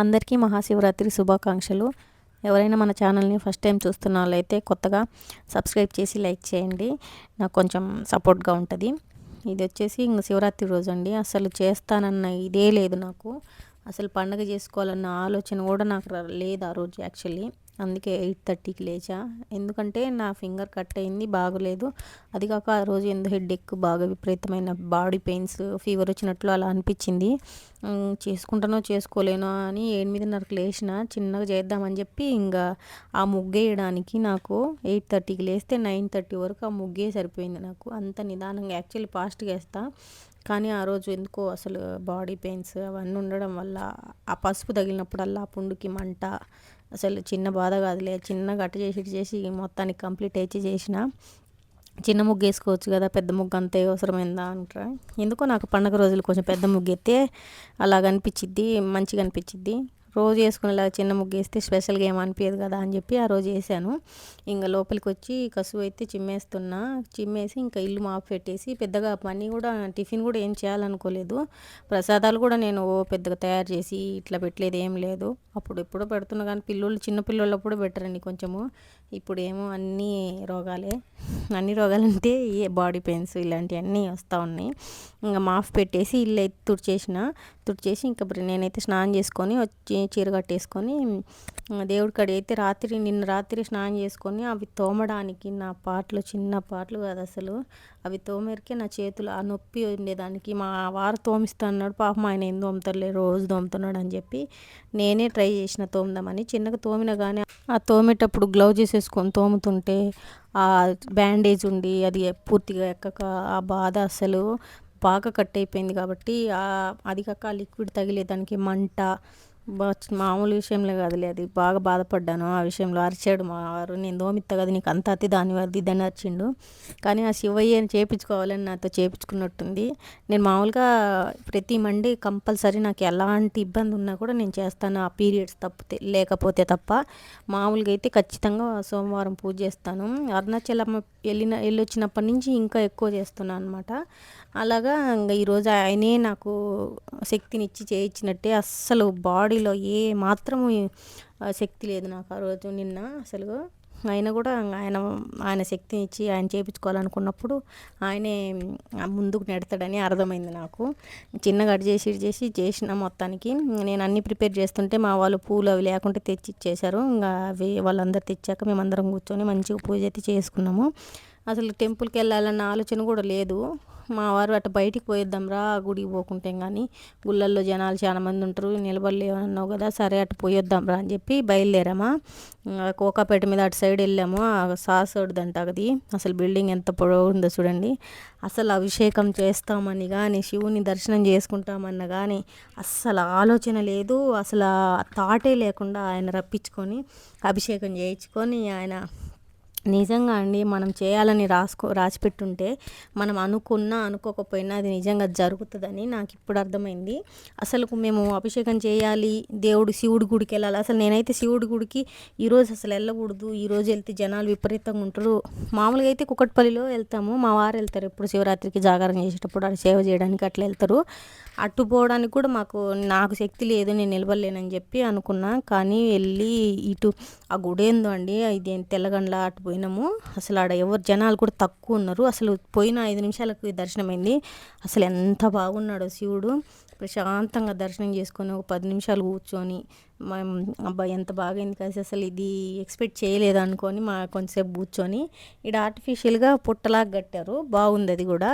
అందరికీ మహాశివరాత్రి శుభాకాంక్షలు. ఎవరైనా మన ఛానల్ని ఫస్ట్ టైం చూస్తున్న వాళ్ళైతే కొత్తగా సబ్స్క్రైబ్ చేసి లైక్ చేయండి. నాకు కొంచెం సపోర్ట్గా ఉంటుంది. ఇది వచ్చేసి ఇంక శివరాత్రి రోజు అండి. అసలు చేస్తానన్న ఇదే లేదు నాకు. అసలు పండగ చేసుకోవాలన్న ఆలోచన కూడా నాకు లేదు ఆ రోజు యాక్చువల్లీ. అందుకే ఎయిట్ థర్టీకి లేచా. ఎందుకంటే నా ఫింగర్ కట్ అయింది బాగలేదు. అది కాక ఆ రోజు ఎందు హెడ్ ఎక్ బాగా విపరీతమైన బాడీ పెయిన్స్ ఫీవర్ వచ్చినట్లు అలా అనిపించింది. చేసుకుంటానో చేసుకోలేనో అని ఎనిమిదిన్నరకు లేచిన చిన్నగా చేద్దామని చెప్పి ఇంకా ఆ ముగ్గేయడానికి నాకు ఎయిట్ థర్టీకి లేస్తే నైన్ థర్టీ వరకు ఆ ముగ్గే సరిపోయింది నాకు. అంత నిదానంగా యాక్చువల్లీ ఫాస్ట్గా వేస్తా కానీ ఆ రోజు ఎందుకో అసలు బాడీ పెయిన్స్ అవన్నీ ఉండడం వల్ల ఆ పసుపు తగిలినప్పుడల్లా ఆ పుండుకి మంట అసలు చిన్న బాధ కాదులే. చిన్నగా గట్ట చేసి చేసి మొత్తానికి కంప్లీట్ అయితే చేసిన. చిన్న ముగ్గు వేసుకోవచ్చు కదా పెద్ద ముగ్గు అంతే అవసరమైందా అంటారా? ఎందుకో నాకు పండగ రోజులు కొంచెం పెద్ద ముగ్గు ఎత్తే అలాగ అనిపించిద్ది మంచిగా అనిపించిద్ది రోజు వేసుకునేలా చిన్న ముగ్గు వేస్తే స్పెషల్గా ఏం అనిపించదు కదా అని చెప్పి ఆ రోజు వేసాను. ఇంకా లోపలికి వచ్చి కసువు అయితే చిమ్మేస్తున్నా. చిమ్మేసి ఇంకా ఇల్లు మాపు పెట్టేసి పెద్దగా పని కూడా టిఫిన్ కూడా ఏం చేయాలనుకోలేదు. ప్రసాదాలు కూడా నేను పెద్దగా తయారు చేసి ఇట్లా పెట్టలేదు ఏం లేదు. అప్పుడు ఎప్పుడో పెడుతున్నా కానీ పిల్లలు చిన్న పిల్లలప్పుడు అండి కొంచెము. ఇప్పుడు ఏమో అన్నీ రోగాలే. అన్ని రోగాలంటే ఏ బాడీ పెయిన్స్ ఇలాంటివన్నీ వస్తూ ఉన్నాయి. ఇంకా మాఫ్ పెట్టేసి ఇల్లు అయితే తుడిచేసిన. తుడిచేసి ఇంకా నేనైతే స్నానం చేసుకొని వచ్చి చీర కట్టేసుకొని దేవుడి కాడ అయితే రాత్రి నిన్న రాత్రి స్నానం చేసుకొని అవి తోమడానికి నా పాటలు చిన్న పాటలు కాదు అసలు. అవి తోమేరికే నా చేతులు ఆ నొప్పి ఉండేదానికి మా వారు తోమిస్తా అన్నాడు. పాపం ఆయన ఏం తోముతారులే రోజు తోముతున్నాడు అని చెప్పి నేనే ట్రై చేసిన తోముదామని. చిన్నగా తోమిన కానీ ఆ తోమేటప్పుడు గ్లౌజ్ వేసేసుకొని తోముతుంటే ఆ బ్యాండేజ్ ఉండి అది పూర్తిగా ఎక్కక ఆ బాధ అసలు బాగా కట్ అయిపోయింది కాబట్టి అది కాక లిక్విడ్ తగిలేదానికి మంట మామూలు విషయంలో కాదులే అది బాగా బాధపడ్డాను ఆ విషయంలో. అరిచాడు మా వారు నేను దోమిత్త కదా నీకు అంత అతి దాని వద్ద ఇదని అరిచిండు. కానీ ఆ శివయ్యని చేపించుకోవాలని నాతో చేపించుకున్నట్టుంది. నేను మామూలుగా ప్రతి మండే కంపల్సరీ నాకు ఎలాంటి ఇబ్బంది ఉన్నా కూడా నేను చేస్తాను. ఆ పీరియడ్స్ తప్పితే లేకపోతే తప్ప మామూలుగా అయితే ఖచ్చితంగా సోమవారం పూజ చేస్తాను. అరుణాచలం వెళ్ళిన వెళ్ళొచ్చినప్పటి నుంచి ఇంకా ఎక్కువ చేస్తున్నాను అనమాట అలాగా ఇంకా ఈరోజు ఆయనే నాకు శక్తినిచ్చి చేయించినట్టే అస్సలు బాడీలో ఏ మాత్రం శక్తి లేదు నాకు ఆ రోజు నిన్న అసలు. ఆయన కూడా ఆయన ఆయన శక్తిని ఇచ్చి ఆయన చేయించుకోవాలనుకున్నప్పుడు ఆయనే ముందుకు నెడతాడని అర్థమైంది నాకు. చిన్నగా అటు చేసి చేసి చేసిన మొత్తానికి నేను అన్నీ ప్రిపేర్ చేస్తుంటే మా వాళ్ళు పూలు అవి లేకుంటే తెచ్చి ఇచ్చేశారు. ఇంకా అవి వాళ్ళందరూ తెచ్చాక మేమందరం కూర్చొని మంచిగా పూజ అయితే చేసుకున్నాము. అసలు టెంపుల్కి వెళ్ళాలన్న ఆలోచన కూడా లేదు. మా వారు అటు బయటికి పోయిద్దాం రా గుడికి పోకుంటే కానీ గుళ్ళల్లో జనాలు చాలా మంది ఉంటారు నిలబడలేవన్నావు కదా సరే అటు పోయొద్దాం రా అని చెప్పి బయలుదేరామా. కోకాపేట మీద అటు సైడ్ వెళ్ళాము. ఆ సాసోడిదంట అది. అసలు బిల్డింగ్ ఎంత పొడవు ఉందో చూడండి. అసలు అభిషేకం చేస్తామని కానీ శివుని దర్శనం చేసుకుంటామన్న కానీ అస్సలు ఆలోచన లేదు. అసలు థాటే లేకుండా ఆయన రప్పించుకొని అభిషేకం చేయించుకొని ఆయన నిజంగా అండి మనం చేయాలని రాసుకో రాసిపెట్టుంటే మనం అనుకున్నా అనుకోకపోయినా అది నిజంగా జరుగుతుందని నాకు ఇప్పుడు అర్థమైంది. అసలు మేము అభిషేకం చేయాలి దేవుడు శివుడి గుడికి వెళ్ళాలి. అసలు నేనైతే శివుడి గుడికి ఈరోజు అసలు వెళ్ళకూడదు ఈరోజు వెళ్తే జనాలు విపరీతంగా ఉంటారు. మామూలుగా అయితే కుక్కట్పల్లిలో వెళ్తాము మా వారు వెళ్తారు ఎప్పుడు శివరాత్రికి జాగారం చేసేటప్పుడు అటు సేవ చేయడానికి అట్లా వెళ్తారు. అటు పోవడానికి కూడా మాకు నాకు శక్తి లేదు నేను నిలబడలేనని చెప్పి అనుకున్నా. కానీ వెళ్ళి ఇటు ఆ గుడి ఏందో అండి ఇది తెల్లగండ్ల అటు పోయినాము. అసలు ఆడ ఎవరు జనాలు కూడా తక్కువ ఉన్నారు. అసలు పోయిన ఐదు నిమిషాలకు దర్శనమైంది. అసలు ఎంత బాగున్నాడో శివుడు. ప్రశాంతంగా దర్శనం చేసుకొని ఒక పది నిమిషాలు కూర్చొని అబ్బాయి ఎంత బాగైంది కలిసి అసలు ఇది ఎక్స్పెక్ట్ చేయలేదు అనుకొని మా కొంచెంసేపు కూర్చొని ఇక్కడ ఆర్టిఫిషియల్గా పుట్టలాగా కట్టారు. బాగుంది అది కూడా.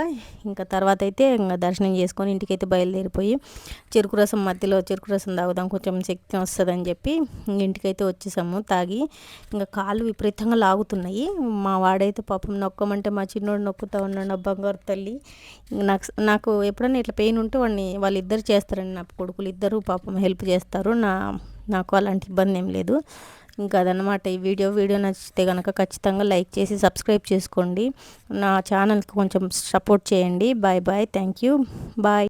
ఇంకా తర్వాత అయితే ఇంకా దర్శనం చేసుకొని ఇంటికైతే బయలుదేరిపోయి చెరుకు రసం మధ్యలో చెరుకు రసం తాగుదాం కొంచెం శక్తి వస్తుందని చెప్పి ఇంటికైతే వచ్చేసాము. తాగి ఇంకా కాళ్ళు విపరీతంగా లాగుతున్నాయి. మా వాడైతే పాపం నొక్కమంటే మా చిన్నోడు నొక్కుతా ఉన్నాడు బంగారు తల్లి నాకు నాకు ఎప్పుడైనా ఇట్లా పెయిన్ ఉంటే వాడిని వాళ్ళిద్దరు చేస్తారండి నా కొడుకులు ఇద్దరు పాపం హెల్ప్ చేస్తారు. నా నాకు అలాంటి ఇబ్బంది ఏం లేదు. ఇంకా అదనమాట ఈ వీడియో వీడియో నచ్చితే కనుక ఖచ్చితంగా లైక్ చేసి సబ్స్క్రైబ్ చేసుకోండి. నా ఛానల్కి కొంచెం సపోర్ట్ చేయండి. Bye bye. Thank you. Bye.